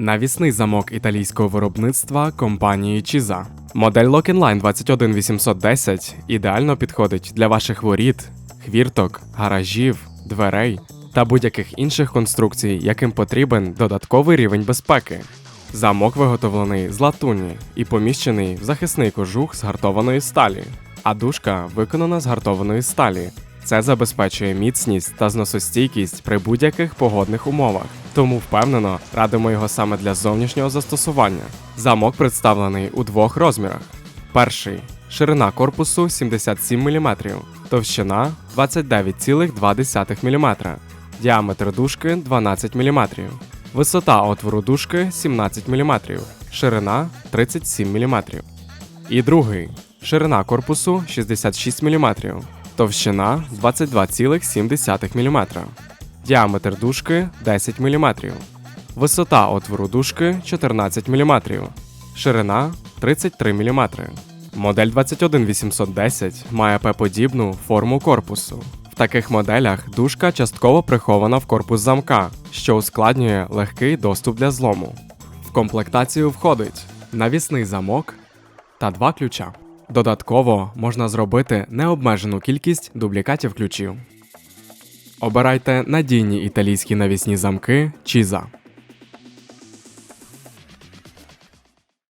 Навісний замок італійського виробництва компанії Чіза. Модель Lock-in-Line 21810 ідеально підходить для ваших воріт, хвірток, гаражів, дверей та будь-яких інших конструкцій, яким потрібен додатковий рівень безпеки. Замок виготовлений з латуні і поміщений в захисний кожух з гартованої сталі, а дужка виконана з гартованої сталі. Це забезпечує міцність та зносостійкість при будь-яких погодних умовах, тому впевнено радимо його саме для зовнішнього застосування. Замок представлений у двох розмірах: перший ширина корпусу 77 мм, товщина 29,2 мм, діаметр дужки 12 мм, висота отвору дужки 17 мм, ширина 37 мм. І другий ширина корпусу 66 мм, товщина 22,7 мм, діаметр дужки 10 мм, висота отвору дужки 14 мм, ширина 33 мм. Модель 21810 має П-подібну форму корпусу. В таких моделях дужка частково прихована в корпус замка, що ускладнює легкий доступ для злому. В комплектацію входить навісний замок та два ключа. Додатково можна зробити необмежену кількість дублікатів ключів. Обирайте надійні італійські навісні замки Чіза.